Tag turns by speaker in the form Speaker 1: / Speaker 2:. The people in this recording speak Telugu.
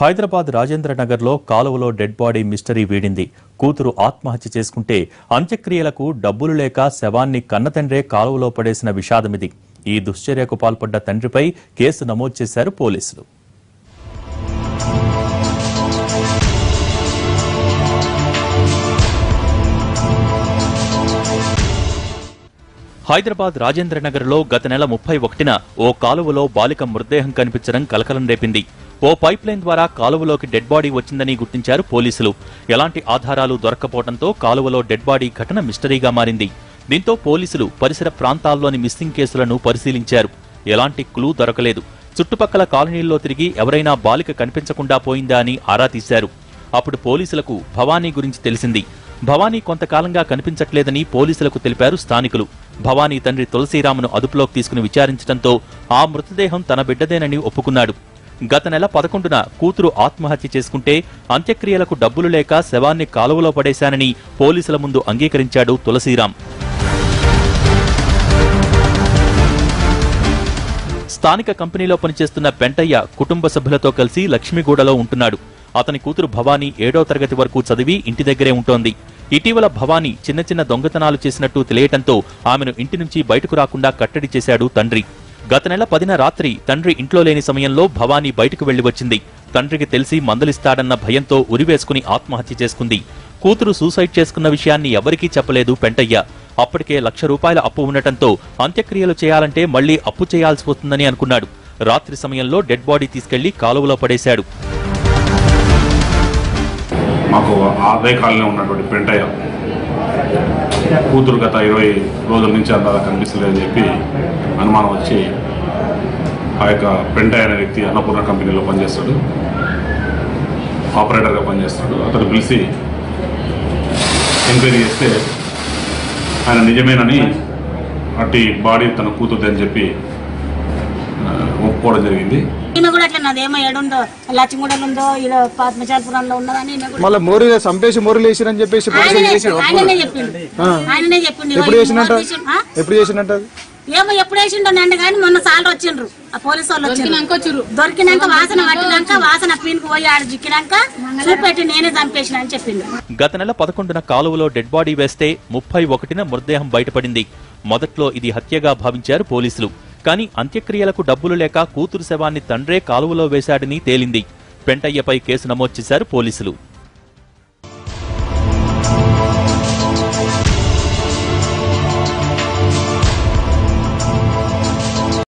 Speaker 1: హైదరాబాద్ రాజేంద్ర నగర్లో కాలువలో డెడ్ బాడీ మిస్టరీ వీడింది. కూతురు ఆత్మహత్య చేసుకుంటే అంత్యక్రియలకు డబ్బులు లేక శవాన్ని కన్నతండ్రే కాలువలో పడేసిన విషాదమిది. ఈ దుశ్చర్యకు పాల్పడ్డ తండ్రిపై కేసు నమోదు చేశారు పోలీసులు. హైదరాబాద్ రాజేంద్ర నగర్లో గత నెల ముప్పై ఒకటిన ఓ కాలువలో బాలిక మృతదేహం కనిపించడం కలకలం రేపింది. ఓ పైప్లైన్ ద్వారా కాలువలోకి డెడ్ బాడీ వచ్చిందని గుర్తించారు పోలీసులు. ఎలాంటి ఆధారాలు దొరక్కపోవడంతో కాలువలో డెడ్ బాడీ ఘటన మిస్టరీగా మారింది. దీంతో పోలీసులు పరిసర ప్రాంతాల్లోని మిస్సింగ్ కేసులను పరిశీలించారు. ఎలాంటి క్లూ దొరకలేదు. చుట్టుపక్కల కాలనీల్లో తిరిగి ఎవరైనా బాలిక కనిపించకుండా పోయిందా అని ఆరా తీశారు. అప్పుడు పోలీసులకు భవానీ గురించి తెలిసింది. భవానీ కొంతకాలంగా కనిపించట్లేదని పోలీసులకు తెలిపారు స్థానికులు. భవానీ తండ్రి తులసీరామును అదుపులోకి తీసుకుని విచారించడంతో ఆ మృతదేహం తన బిడ్డదేనని ఒప్పుకున్నాడు. గత నెల పదకొండున కూతురు ఆత్మహత్య చేసుకుంటే అంత్యక్రియలకు డబ్బులు లేక శవాన్ని కాలువలో పడేశానని పోలీసుల ముందు అంగీకరించాడు తులసీరాం స్థానిక కంపెనీలో పనిచేస్తున్న పెంటయ్య కుటుంబ సభ్యులతో కలిసి లక్ష్మీగూడలో ఉంటున్నాడు. అతని కూతురు భవానీ ఏడో తరగతి వరకు చదివి ఇంటి దగ్గరే ఉంటోంది. ఇటీవల భవానీ చిన్న చిన్న దొంగతనాలు చేసినట్టు తెలియటంతో ఆమెను ఇంటి నుంచి బయటకు రాకుండా కట్టడి చేశాడు తండ్రి. గత నెల పదిన రాత్రి తండ్రి ఇంట్లో లేని సమయంలో భవానీ బయటకు వెళ్ళి వచ్చింది. తండ్రికి తెలిసి మందలిస్తాడన్న భయంతో ఉరివేసుకుని ఆత్మహత్య చేసుకుంది. కూతురు సూసైడ్ చేసుకున్న విషయాన్ని ఎవరికీ చెప్పలేదు పెంటయ్య. అప్పటికే లక్ష రూపాయల అప్పు ఉండటంతో అంత్యక్రియలు చేయాలంటే మళ్ళీ అప్పు చేయాల్సి వస్తుందని అనుకున్నాడు. రాత్రి సమయంలో డెడ్ బాడీ తీసుకెళ్ళి కాలువలో పడేశాడు.
Speaker 2: మాకు ఆదాయ కాలనీ ఉన్నటువంటి పెంటయ్య. కూతురు గత ఇరవై రోజుల నుంచి అంతా కనిపిస్తలేదని చెప్పి అనుమానం వచ్చి ఆ యొక్క పెంటయ్య అనే వ్యక్తి అన్నపూర్ణ కంపెనీలో పనిచేస్తాడు. ఆపరేటర్గా పనిచేస్తాడు. అతను పిలిచి ఎంక్వైరీ చేస్తే ఆయన నిజమేనని అట్టి బాడీ తన కూతురుదని చెప్పి ఒప్పుకోవడం జరిగింది.
Speaker 3: ఈమె కూడా అట్లా ఏడుందో లచ్చిగూడలో ఉందో ఇలా ఉన్నదని
Speaker 4: మళ్ళీ మోరి లేచిరని చెప్పేసి పోలీసులు
Speaker 3: ఆయననే చెప్పిండు. చెప్పిండు.
Speaker 4: ఎప్పుడు చేసినట్ట? ఎప్పుడు చేసినట్టు?
Speaker 3: ఏమో ఎప్పుడు వేసిండో నండి కానీ మొన్న సార్లు వచ్చిండ్రు. ఆ పోలీసు వాళ్ళు వచ్చిండ్రు. దొరికినాక వాసన పట్టినాక వాసన పీనుకు పోయి ఆడ జిక్కినాక చూపెట్టి నేనే చంపేసిన అని చెప్పిండు.
Speaker 1: గత నెల పదకొండున కాలువలో డెడ్ బాడీ వేస్తే ముప్పై ఒకటిన మృతదేహం బయటపడింది. మొదట్లో ఇది హత్యగా భావించారు పోలీసులు. కానీ అంత్యక్రియలకు డబ్బులు లేక కూతురు శవాన్ని తండ్రే కాలువలో వేశాడని తేలింది. పెంటయ్యపై కేసు నమోదు చేశారు పోలీసులు.